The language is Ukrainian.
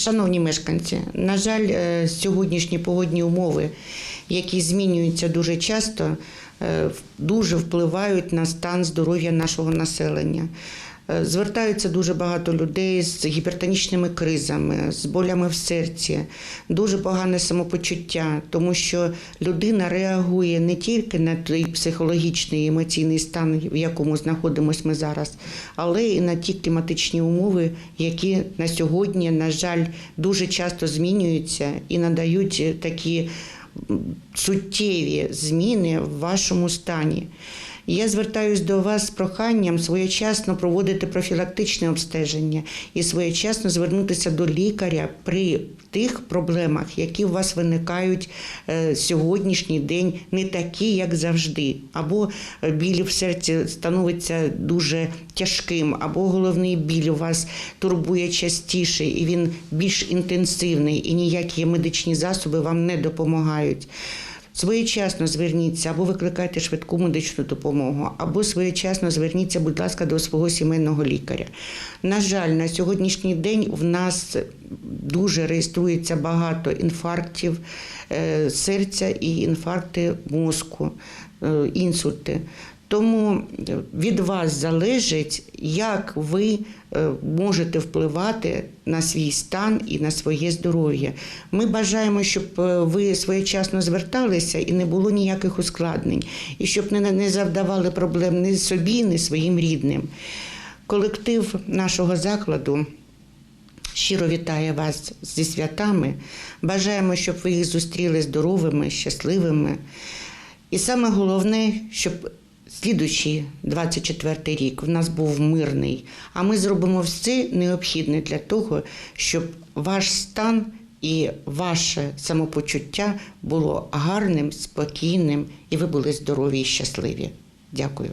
Шановні мешканці, на жаль, е, сьогоднішні погодні умови, які змінюються дуже часто, е, дуже впливають на стан здоров'я нашого населення. Е, Звертаються дуже багато людей з гіпертонічними кризами, з болями в серці, дуже погане самопочуття, тому що людина реагує не тільки на той психологічний емоційний стан, в якому знаходимося ми зараз, але і на ті кліматичні умови, які на сьогодні, на жаль, дуже часто змінюються і надають такі суттєві зміни в вашому стані. Я звертаюсь до вас з проханням своєчасно проводити профілактичне обстеження і своєчасно звернутися до лікаря при тих проблемах, які у вас виникають е, сьогоднішній день, не такі, як завжди, або е, біль в серці становиться дуже тяжким, або головний біль у вас турбує частіше, і він більш інтенсивний, і ніякі медичні засоби вам не допомагають. Своєчасно зверніться або викликайте швидку медичну допомогу, або своєчасно зверніться, будь ласка, до свого сімейного лікаря. На жаль, на сьогоднішній день в нас дуже реєструється багато інфарктів е, серця і інфаркти мозку, е, інсульти. Тому е, від вас залежить, як ви е, можете впливати на свій стан і на своє здоров'я. Ми бажаємо, щоб е, ви своєчасно зверталися і не було ніяких ускладнень, і щоб не, не завдавали проблем ні собі, ні своїм рідним. Колектив нашого закладу щиро вітає вас зі святами. Бажаємо, щоб ви їх зустріли здоровими, щасливими. І саме головне, щоб слідуючий 24 рік в нас був мирний. А ми зробимо все необхідне для того, щоб ваш стан і ваше самопочуття було гарним, спокійним, і ви були здорові і щасливі. Дякую.